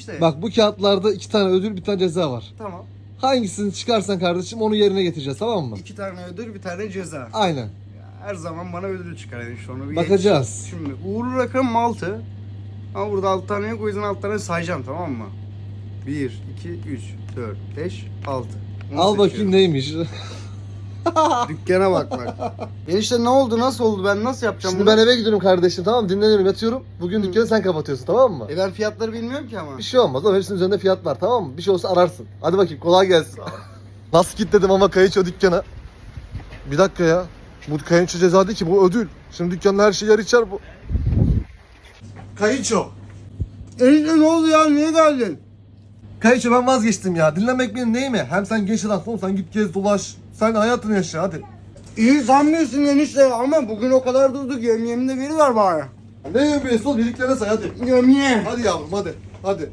İşte. Bak bu kağıtlarda iki tane ödül bir tane ceza var. Tamam. Hangisini çıkarsan kardeşim onu yerine getireceğiz tamam mı? İki tane ödül bir tane ceza. Aynen. Her zaman bana ödül çıkar yani şu onu bir Bakacağız. geç. Şimdi uğurlu rakam 6. Ama burada 6 tane yok o yüzden 6 tane sayacağım tamam mı? 1, 2, 3, 4, 5, 6. Al bakayım neymiş. Dükkana bak bak. Enişte ne oldu nasıl oldu ben nasıl yapacağım Şimdi bunu? ben eve gidiyorum kardeşim tamam mı? Dinleniyorum yatıyorum. Bugün dükkanı sen kapatıyorsun tamam mı? E ben fiyatları bilmiyorum ki ama. Bir şey olmaz oğlum hepsinin üzerinde fiyat var tamam mı? Bir şey olursa ararsın. Hadi bakayım kolay gelsin. Nasıl kilitledim ama kayınço dükkana. Bir dakika ya. Bu kayınço ceza değil ki bu ödül. Şimdi dükkanda her şey yer içer bu. Kayınço. Enişte ne oldu ya niye geldin? Kayınço ben vazgeçtim ya. Dinlemek benim neyime? Hem sen genç adamsın oğlum sen git gez dolaş. Sen hayatını yaşa hadi. İyi sanmıyorsun enişte ama bugün o kadar durduk yem yeminde biri var bari. Ne yapıyorsun oğlum? Birliklerine say hadi. Yem ye. Hadi yavrum hadi. Hadi.